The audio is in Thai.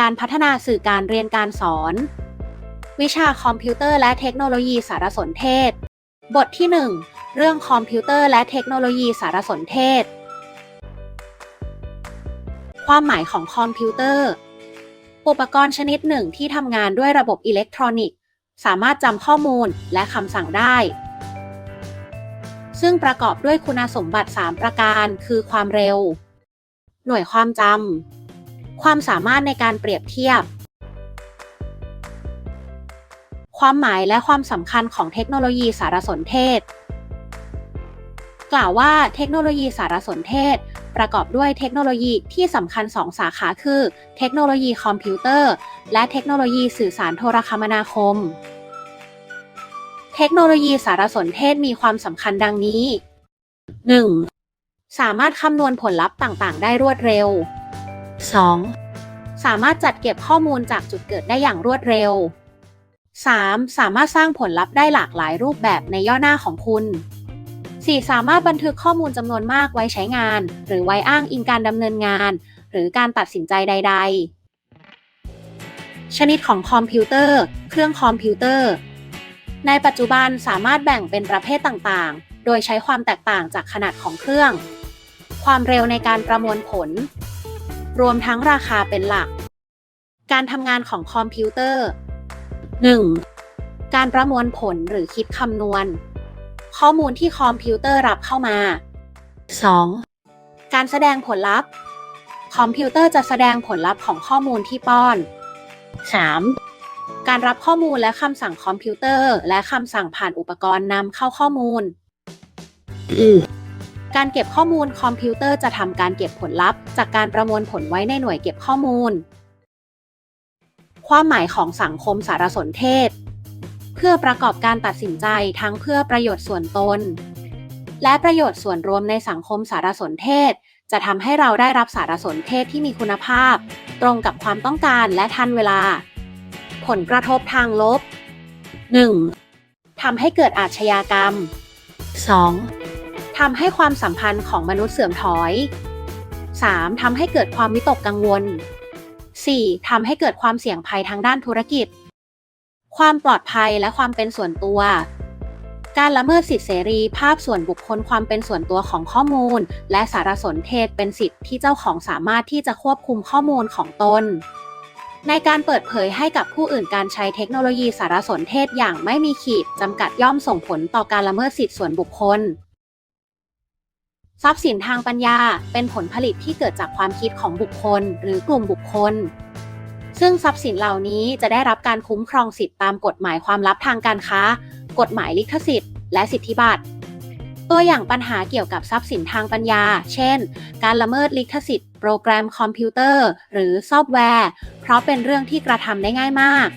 การพัฒนาสื่อการเรียนการสอน วิชาคอมพิวเตอร์และเทคโนโลยีสารสนเทศ บทที่ 1 เรื่องคอมพิวเตอร์และเทคโนโลยีสารสนเทศ ความหมายของคอมพิวเตอร์ อุปกรณ์ชนิดหนึ่งที่ทำงานด้วยระบบอิเล็กทรอนิกส์ สามารถจำข้อมูลและคำสั่งได้ ซึ่งประกอบด้วยคุณสมบัติ 3 ประการ คือความเร็ว หน่วยความจำ ความสามารถในการเปรียบเทียบ ความหมายและความสำคัญของเทคโนโลยีสารสนเทศ กล่าวว่าเทคโนโลยีสารสนเทศ ประกอบด้วยเทคโนโลยีที่สำคัญ2สาขาคือ เทคโนโลยีคอมพิวเตอร์ และเทคโนโลยีสื่อสารโทรคมนาคม เทคโนโลยีสารสนเทศมีความสำคัญดังนี้ 1. สามารถคำนวณผลลัพธ์ต่าง ๆ ได้รวดเร็ว 2. สามารถจัดเก็บข้อมูลจากจุดเกิดได้อย่างรวดเร็ว 3. สามารถสร้างผลลัพธ์ได้หลากหลายรูปแบบในย่อหน้าของคุณ 4. สามารถบันทึกข้อมูลจำนวนมากไว้ใช้งาน หรือไว้อ้างอิงการดำเนินงาน หรือการตัดสินใจใด ๆ ชนิดของคอมพิวเตอร์ เครื่องคอมพิวเตอร์ ในปัจจุบันสามารถแบ่งเป็นประเภทต่างๆ โดยใช้ความแตกต่างจากขนาดของเครื่อง ความเร็วในการประมวลผล รวมทั้งราคาเป็นหลัก การทำงานของคอมพิวเตอร์ 1. การประมวลผลหรือคิดคำนวณ ข้อมูลที่คอมพิวเตอร์รับเข้ามา 2. การแสดงผลลัพธ์ คอมพิวเตอร์จะแสดงผลลัพธ์ของข้อมูลที่ป้อน 3. การรับข้อมูลและคำสั่งคอมพิวเตอร์ และคำสั่งผ่านอุปกรณ์นำเข้าข้อมูล การเก็บข้อมูลคอมพิวเตอร์จะทำการเก็บผลลัพธ์ จากการประมวลผลไว้ในหน่วยเก็บข้อมูล ความหมายของสังคมสารสนเทศ เพื่อประกอบการตัดสินใจทั้งเพื่อประโยชน์ส่วนตน และประโยชน์ส่วนรวมในสังคมสารสนเทศ จะทำให้เราได้รับสารสนเทศที่มีคุณภาพ ตรงกับความต้องการและทันเวลา ผลกระทบทางลบ 1. ทำให้เกิดอาชญากรรม 2. ทำให้ความสัมพันธ์ของมนุษย์เสื่อมถอย 3. ทำให้เกิดความวิตกกังวล 4. ทำให้เกิดความเสี่ยงภัยทางด้านธุรกิจ ความปลอดภัยและความเป็นส่วนตัว การละเมิดสิทธิเสรีภาพส่วนบุคคลความเป็นส่วนตัวของข้อมูล และสารสนเทศเป็นสิทธิที่เจ้าของสามารถที่จะควบคุมข้อมูลของตน ในการเปิดเผยให้กับผู้อื่นการใช้เทคโนโลยีสารสนเทศอย่างไม่มีขีดจำกัดย่อมส่งผลต่อการละเมิดสิทธิส่วนบุคคล ทรัพย์สินทางปัญญาเป็นผลผลิตที่เกิดจากความคิดของบุคคล หรือกลุ่มบุคคล ซึ่งทรัพย์สินเหล่านี้จะได้รับการคุ้มครองสิทธิตามกฎหมายความลับทางการค้า กฎหมายลิขสิทธิ์ และสิทธิบัตรตัวอย่างปัญหาเกี่ยวกับทรัพย์สินทางปัญญา เช่น การละเมิดลิขสิทธิ์ โปรแกรมคอมพิวเตอร์ หรือซอฟต์แวร์ เพราะเป็นเรื่องที่กระทำได้ง่ายมาก